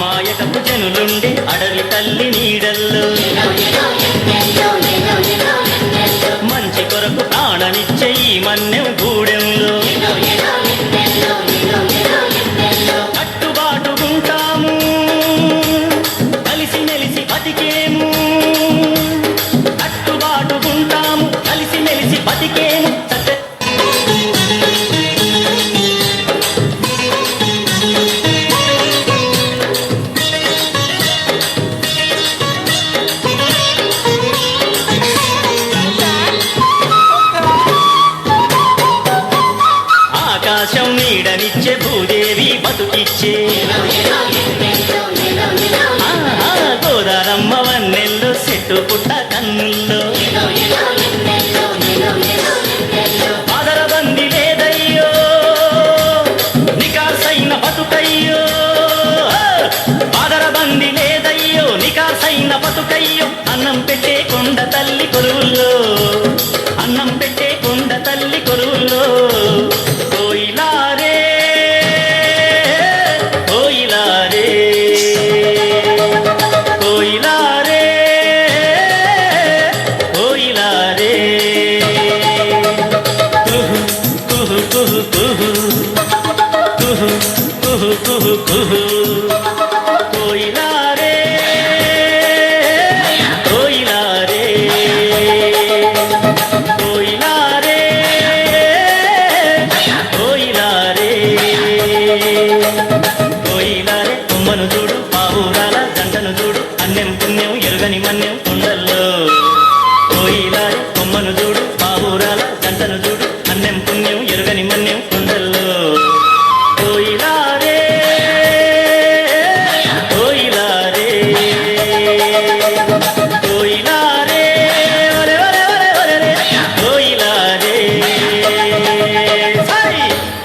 అమాయకపు జనులుండే అడవి తల్లి నీడల్లో. మంచి కొరకు ప్రాణమిచ్చే ఈ మన్నెం నీడనిచ్చే భూదేవి బతుకిచ్చే. గోదారమ్మ వన్నెల్లో చెట్టు పుట్ట కన్నుల్లో. ఆదరబంది లేదయ్యో నికాసైన బతుకయ్యో. ఆదరబంది లేదయ్యో నికాసైన బతుకయ్యో అన్నం పెట్టి Thank you.